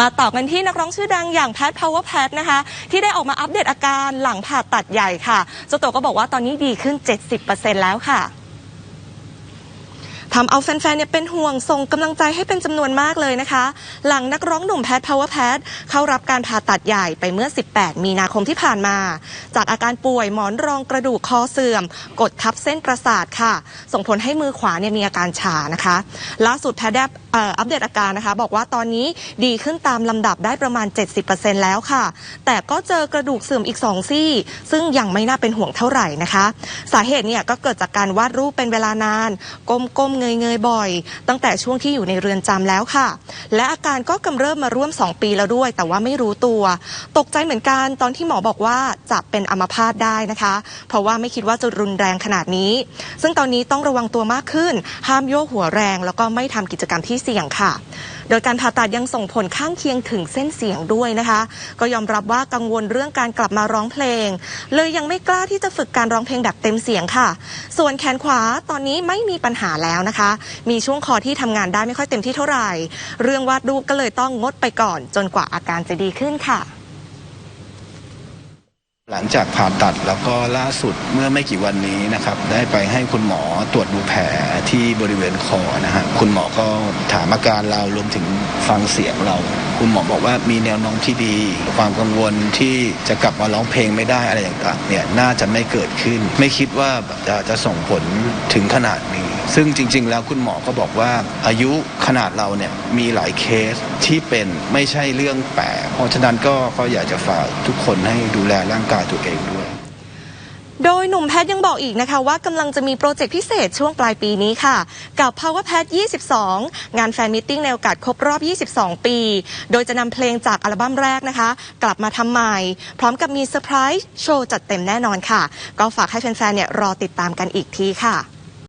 มาต่อกันที่นักร้องชื่อดังอย่างแพทพาวเวอร์แพทนะคะ ที่ได้ออกมาอัปเดตอาการหลังผ่าตัดใหญ่ค่ะเจ้าตัวก็บอกว่าตอนนี้ดีขึ้น 70%แล้วค่ะ ทำเอาแฟนๆ เนี่ยเป็นห่วงส่งกำลังใจให้เป็นจำนวนมากเลยนะคะ หลังนักร้องหนุ่มแพทพาวเวอร์แพทเข้ารับการผ่าตัดใหญ่ไปเมื่อ 18 มีนาคมที่ผ่านมา จากอาการป่วยหมอนรองกระดูกคอเสื่อม กดทับเส้นประสาทค่ะ ส่งผลให้มือขวาเนี่ยมีอาการชานะคะ ล่าสุดแพทย์ได้อัปเดตอาการนะคะ บอกว่าตอนนี้ดีขึ้นตามลำดับได้ประมาณ 70%แล้วค่ะ แต่ก็เจอกระดูกเสื่อมอีก 2 ซี่ ซึ่งยังไม่น่าเป็นห่วงเท่าไหร่นะคะ สาเหตุเนี่ยก็เกิดจากการวาดรูปเป็นเวลานานก้มๆเเงยๆบ่อย ตั้งแต่ช่วงที่อยู่ในเรือนจำแล้วค่ะ และอาการก็กำเริบมาร่วม 2 ปีแล้วด้วย แต่ว่าไม่รู้ตัว ตกใจเหมือนกันตอนที่หมอบอกว่าจะเป็นอัมพาตได้นะคะ เพราะว่าไม่คิดว่าจะรุนแรงขนาดนี้ ซึ่งตอนนี้ต้องระวังตัวมากขึ้น ห้ามโยกหัวแรง แล้วก็ไม่ทำกิจกรรมที่เสี่ยงค่ะ โดยการผ่าตัดยังส่งผลข้างเคียงถึงเส้นเสียงด้วยนะคะ ก็ยอมรับว่ากังวลเรื่องการกลับมาร้องเพลง เลยยังไม่กล้าที่จะฝึกการร้องเพลงแบบเต็มเสียงค่ะ ส่วนแขนขวาตอนนี้ไม่มีปัญหาแล้วนะคะมีช่วงคอที่ทำงานได้ไม่ค่อยเต็มที่เท่าไหร่ เรื่องวาดรูปก็เลยต้องงดไปก่อน จนกว่าอาการจะดีขึ้นค่ะ หลังจากผ่าตัดแล้วก็ล่าสุดเมื่อไม่กี่วันนี้นะครับ ได้ไปให้คุณหมอตรวจดูแผลที่บริเวณคอนะฮะคุณหมอก็ถามอาการเรารวมถึงฟังเสียงเรา คุณหมอบอกว่ามีแนวโน้มที่ดี ความกังวลที่จะกลับมาร้องเพลงไม่ได้อะไรต่างเนี่ยน่าจะไม่เกิดขึ้น ไม่คิดว่าจะจะส่งผลถึงขนาดนี้ ซึ่งจริง ๆ แล้วคุณหมอก็บอกว่าอายุขนาดเราเนี่ยมีหลายเคสที่เป็นไม่ใช่เรื่องแปลกเพราะฉะนั้นก็ก็อยากจะฝากทุกคนให้ดูแลร่างกายตัวเองด้วย โดยหนุ่มแพทย์ยังบอกอีกนะคะว่ากำลังจะมีโปรเจกต์พิเศษช่วงปลายปีนี้ค่ะ กับ Power Pad 22 งานแฟนมิทติ้งในโอกาสครบรอบ 22 ปี โดยจะนำเพลงจากอัลบั้มแรกนะคะ กลับมาทำใหม่ พร้อมกับมีเซอร์ไพรส์โชว์จัดเต็มแน่นอนค่ะ ก็ฝากให้แฟนๆเนี่ยรอติดตามกันอีกทีค่ะ